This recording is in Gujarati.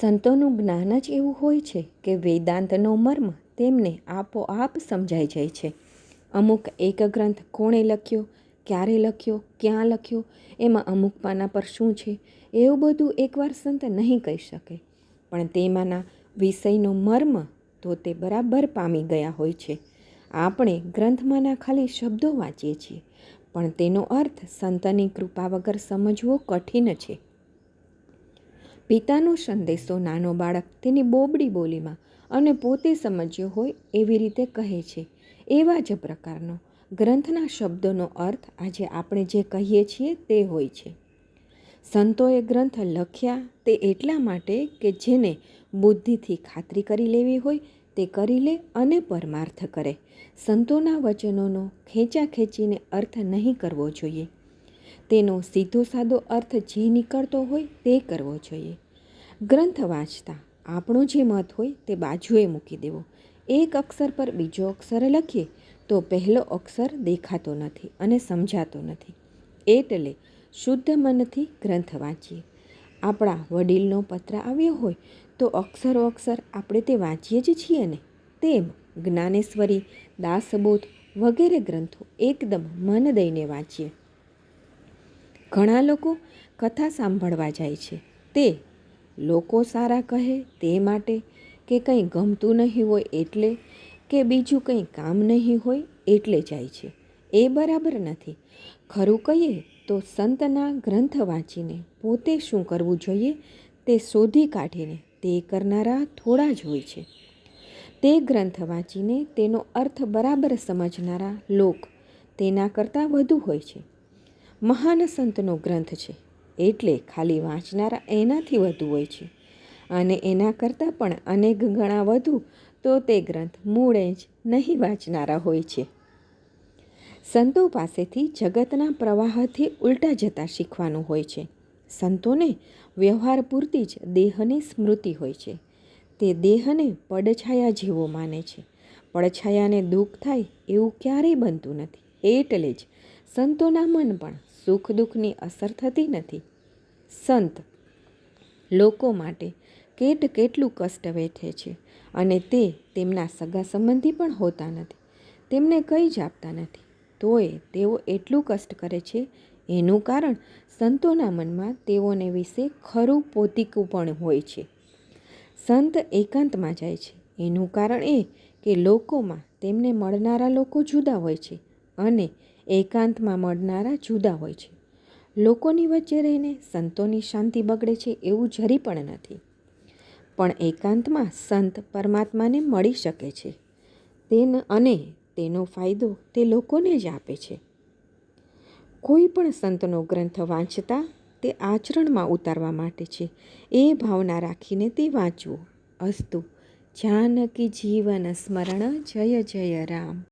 સંતોનું જ્ઞાન જ એવું હોય છે કે વેદાંતનો મર્મ તેમને આપોઆપ સમજાઈ જાય છે. અમુક એક ગ્રંથ કોણે લખ્યો, ક્યારે લખ્યો, ક્યાં લખ્યો, એમાં અમુક પાના પર શું છે, એવું બધું એકવાર સંત નહીં કહી શકે. પણ તેમાંના વિષયનો મર્મ તો તે બરાબર પામી ગયા હોય છે. આપણે ગ્રંથમાંના ખાલી શબ્દો વાંચીએ છીએ, પણ તેનો અર્થ સંતની કૃપા વગર સમજવો કઠિન છે. પિતાનો સંદેશો નાનો બાળક તેની બોબડી બોલીમાં અને પોતે સમજ્યો હોય એવી રીતે કહે છે. એવા જ પ્રકારનો ગ્રંથના શબ્દોનો અર્થ આજે આપણે જે કહીએ છીએ તે હોય છે. સંતોએ ગ્રંથ લખ્યા તે એટલા માટે કે જેને બુદ્ધિથી ખાતરી કરી લેવી હોય તે કરી લે અને પરમાર્થ કરે. સંતોના વચનોનો ખેંચા ખેંચીને અર્થ નહીં કરવો જોઈએ. તેનો સીધો સાદો અર્થ જે નીકળતો હોય તે કરવો જોઈએ. ગ્રંથ વાંચતા આપણો જે મત હોય તે બાજુએ મૂકી દેવો. એક અક્ષર પર બીજો અક્ષર લખીએ તો પહેલો અક્ષર દેખાતો નથી અને સમજાતો નથી. એટલે શુદ્ધ મનથી ગ્રંથ વાંચીએ. આપણા વડીલનો પત્ર આવ્યો હોય તો અક્ષરો અક્ષર આપણે તે વાંચીએ જ છીએ ને. તેમ જ્ઞાનેશ્વરી, દાસબોધ વગેરે ગ્રંથો એકદમ મન દઈને વાંચીએ. ઘણા લોકો કથા સાંભળવા જાય છે. તે લોકો સારા કહે તે માટે કે કંઈ ગમતું નહીં હોય એટલે કે બીજું કંઈ કામ નહીં હોય એટલે જાય છે. એ બરાબર નથી. ખરું કહીએ તો સંતના ગ્રંથ વાંચીને પોતે શું કરવું જોઈએ તે શોધી કાઢીને તે કરનારા થોડા જ હોય છે. તે ગ્રંથ વાંચીને તેનો અર્થ બરાબર સમજનારા લોક તેના કરતાં વધુ હોય છે. મહાન સંતનો ગ્રંથ છે. એટલે ખાલી વાંચનારા એનાથી વધુ હોય છે. અને એના કરતાં પણ અનેક ગણા વધુ તો તે ગ્રંથ મૂળે જ નહીં વાંચનારા હોય છે. સંતો પાસેથી જગતના પ્રવાહથી ઉલટા જતા શીખવાનું હોય છે. સંતોને વ્યવહાર પૂરતી જ દેહની સ્મૃતિ હોય છે. તે દેહને પડછાયા જેવો માને છે. પડછાયાને દુઃખ થાય એવું ક્યારેય બનતું નથી. એટલે જ સંતોના મન પણ સુખ દુઃખની અસર થતી નથી. સંત લોકો માટે કેટ કેટલું કષ્ટ વેઠે છે અને તે તેમના સગા સંબંધી પણ હોતા નથી. તેમને કંઈ જ આપતા નથી. તોય તેઓ એટલું કષ્ટ કરે છે. એનું કારણ સંતોના મનમાં તેઓને વિશે ખરું પોતીકું પણ હોય છે. સંત એકાંતમાં જાય છે. એનું કારણ એ કે લોકોમાં તેમને મળનારા લોકો જુદા હોય છે. અને એકાંતમાં મળનારા જુદા હોય છે. લોકોની વચ્ચે રહીને સંતોની શાંતિ બગડે છે એવું જરી પણ નથી. પણ એકાંતમાં સંત પરમાત્માને મળી શકે છે. તેન અને તેનો ફાયદો તે લોકોને જ આપે છે. કોઈ પણ સંતનો ગ્રંથ વાંચતા તે આચરણમાં ઉતારવા માટે છે. એ ભાવના રાખીને તે વાંચવું. અસ્તુ, જાનકી જીવન સ્મરણ, જય જય રામ.